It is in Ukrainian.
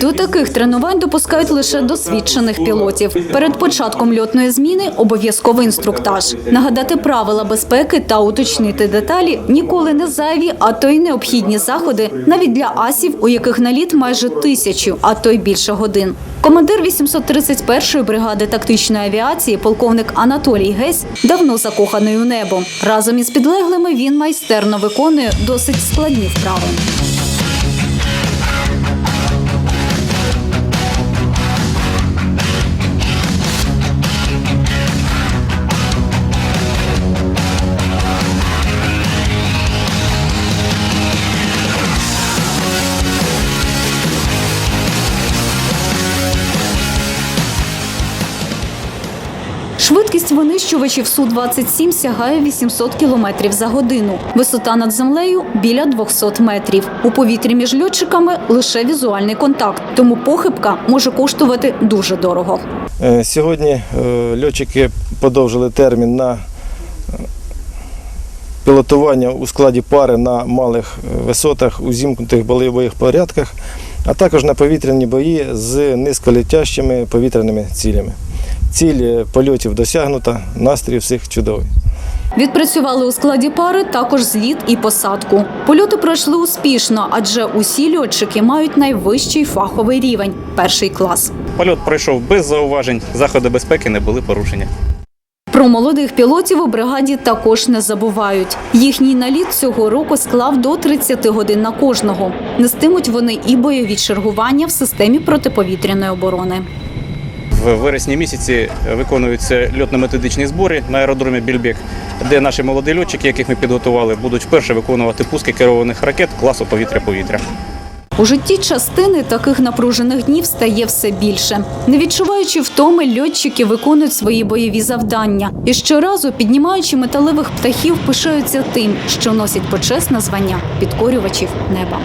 До таких тренувань допускають лише досвідчених пілотів. Перед початком льотної зміни обов'язковий інструктаж. Нагадати правила безпеки та уточнити деталі ніколи не зайві, а то й необхідні заходи навіть для асів, у яких наліт майже тисячу, а то й більше годин. Командир 831-ї бригади тактичної авіації, полковник Анатолій Гесь, давно закоханий у небо. Разом із підлеглими він майстерно виконує досить складні вправи. Швидкість винищувачів Су-27 сягає 800 км за годину. Висота над землею біля 200 метрів. У повітрі між льотчиками лише візуальний контакт, тому похибка може коштувати дуже дорого. Е, Сьогодні е, льотчики подовжили термін на е, пілотування у складі пари на малих висотах у зімкнутих бойових порядках, а також на повітряні бої з низьколетящими повітряними цілями. Ціль польотів досягнута, настрій всіх чудовий. Відпрацювали у складі пари також зліт і посадку. Польоти пройшли успішно, адже усі льотчики мають найвищий фаховий рівень перший клас. Польот пройшов без зауважень, заходи безпеки не були порушені. Про молодих пілотів у бригаді також не забувають. Їхній наліт цього року склав до 30 годин на кожного. Нестимуть вони і бойові чергування в системі протиповітряної оборони. В вересні місяці виконуються льотно-методичні збори на аеродромі Більбек, де наші молоді льотчики, яких ми підготували, будуть вперше виконувати пуски керованих ракет класу повітря-повітря. У житті частини таких напружених днів стає все більше. Не відчуваючи втоми, льотчики виконують свої бойові завдання і щоразу, піднімаючи металевих птахів, пишаються тим, що носять почесне звання підкорювачів неба.